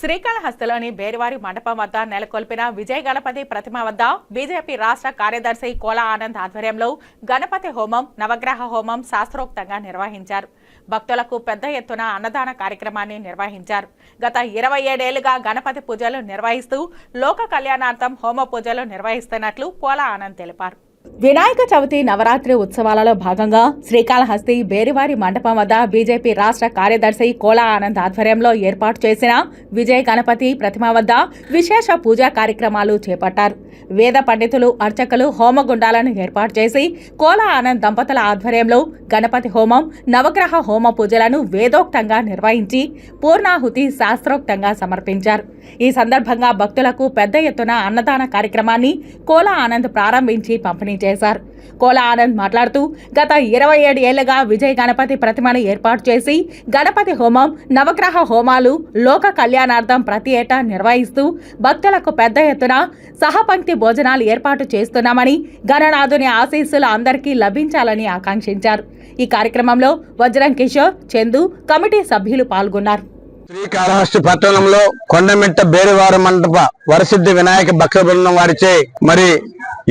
శ్రీకాళహస్తిలోని బేరివారి మండపం వద్ద నెలకొల్పిన విజయ గణపతి ప్రతిమ వద్ద బీజేపీ రాష్ట్ర కార్యదర్శి కోలా ఆనంద్ ఆధ్వర్యంలో గణపతి హోమం నవగ్రహ హోమం శాస్త్రోక్తంగా నిర్వహించారు. భక్తులకు పెద్ద ఎత్తున అన్నదాన కార్యక్రమాన్ని నిర్వహించారు. గత ఇరవై ఏడేళ్ళుగా గణపతి పూజలు నిర్వహిస్తూ లోక కళ్యాణార్థం హోమ పూజలు నిర్వహిస్తున్నట్లు కోలా ఆనంద్ తెలిపారు. వినాయక చవితి నవరాత్రి ఉత్సవాలలో భాగంగా శ్రీకాళహస్తి బేరివారి మండపం వద్ద బీజేపీ రాష్ట్ర కార్యదర్శి కోలా ఆనంద్ ఆధ్వర్యంలో ఏర్పాటు చేసిన విజయ గణపతి ప్రతిమ వద్ద విశేష పూజా కార్యక్రమాలు చేపట్టారు. వేద పండితులు అర్చకులు హోమగుండాలను ఏర్పాటు చేసి కోలా ఆనంద్ దంపతుల ఆధ్వర్యంలో గణపతి హోమం నవగ్రహ హోమ పూజలను వేదోక్తంగా నిర్వహించి పూర్ణాహుతి శాస్త్రోక్తంగా సమర్పించారు. ఈ సందర్భంగా భక్తులకు పెద్ద ఎత్తున అన్నదాన కార్యక్రమాన్ని కోలా ఆనంద్ ప్రారంభించి పంపిణీ చేశారు కోలా ఆనంద్ మాట్లాడుతూ గత ఇరవై ఏడు ఏళ్ళుగా విజయ్ గణపతి ప్రతిమను ఏర్పాటు చేసి గణపతి హోమం నవగ్రహ హోమాలు లోక కళ్యాణార్థం ప్రతి ఏటా నిర్వహిస్తూ భక్తులకు పెద్ద ఎత్తున సహపంక్తి భోజనాలు ఏర్పాటు చేస్తున్నామని గణనాథుని ఆశీస్సులు అందరికీ లభించాలని ఆకాంక్షించారు. ఈ కార్యక్రమంలో వజ్రం కిషోర్ చందు కమిటీ సభ్యులు పాల్గొన్నారు. శ్రీకాళహస్తి పట్టణంలో కొండమిట్ట బేరువార మండప వరసిద్ధి వినాయక భక్త బృందం వారిచే మరి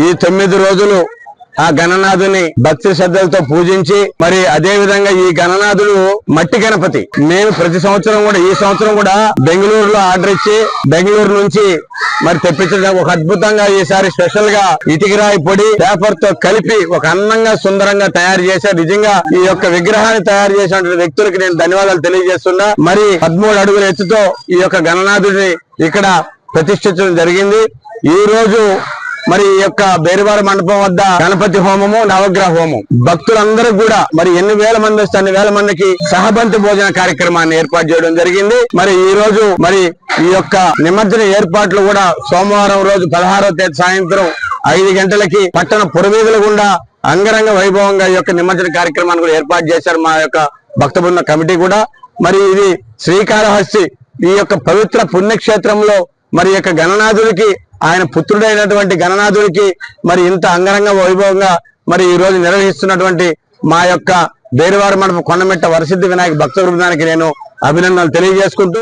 ఈ తొమ్మిది రోజులు ఆ గణనాథుని భక్తి శ్రద్ధలతో పూజించి మరి అదే విధంగా ఈ గణనాథుడు మట్టి గణపతి. మేము ప్రతి సంవత్సరం కూడా ఈ సంవత్సరం కూడా బెంగళూరులో ఆర్డర్ ఇచ్చి బెంగళూరు నుంచి మరి తెప్పించడం ఒక అద్భుతంగా ఈసారి స్పెషల్గా ఇటుకరాయి పొడి పేపర్తో కలిపి ఒక అందంగా సుందరంగా తయారు చేశారు. నిజంగా ఈ యొక్క విగ్రహాన్ని తయారు చేసినటువంటి వ్యక్తులకు నేను ధన్యవాదాలు తెలియజేస్తున్నా. మరి పదమూడు అడుగుల ఎత్తుతో ఈ యొక్క గణనాథుడిని ఇక్కడ ప్రతిష్ఠించడం జరిగింది. ఈ రోజు మరి ఈ యొక్క బేరువారి మండపం వద్ద గణపతి హోమము నవగ్రహ హోమం. భక్తులందరూ కూడా మరి ఎన్ని వేల మంది వస్తే అన్ని వేల మందికి సహబంతి భోజన కార్యక్రమాన్ని ఏర్పాటు చేయడం జరిగింది. మరి ఈ రోజు మరి ఈ యొక్క నిమజ్జన ఏర్పాట్లు కూడా సోమవారం రోజు పదహారవ తేదీ సాయంత్రం ఐదు గంటలకి పట్టణ పురవీధుల గుండా అంగరంగ వైభవంగా ఈ యొక్క నిమజ్జన కార్యక్రమాన్ని కూడా ఏర్పాటు చేశారు మా యొక్క భక్త బృంద కమిటీ కూడా. మరి ఇది శ్రీకాళహస్తి ఈ యొక్క పవిత్ర పుణ్యక్షేత్రంలో మరి యొక్క గణనాథుడికి ఆయన పుత్రుడైనటువంటి గణనాథుడికి మరి ఇంత అంగరంగ వైభవంగా మరి ఈ రోజు నిర్వహిస్తున్నటువంటి మా యొక్క బేరువారి మండప కొండమిట్ట వరసిద్ధి వినాయక భక్త బృందానికి నేను అభినందనలు తెలియజేసుకుంటూ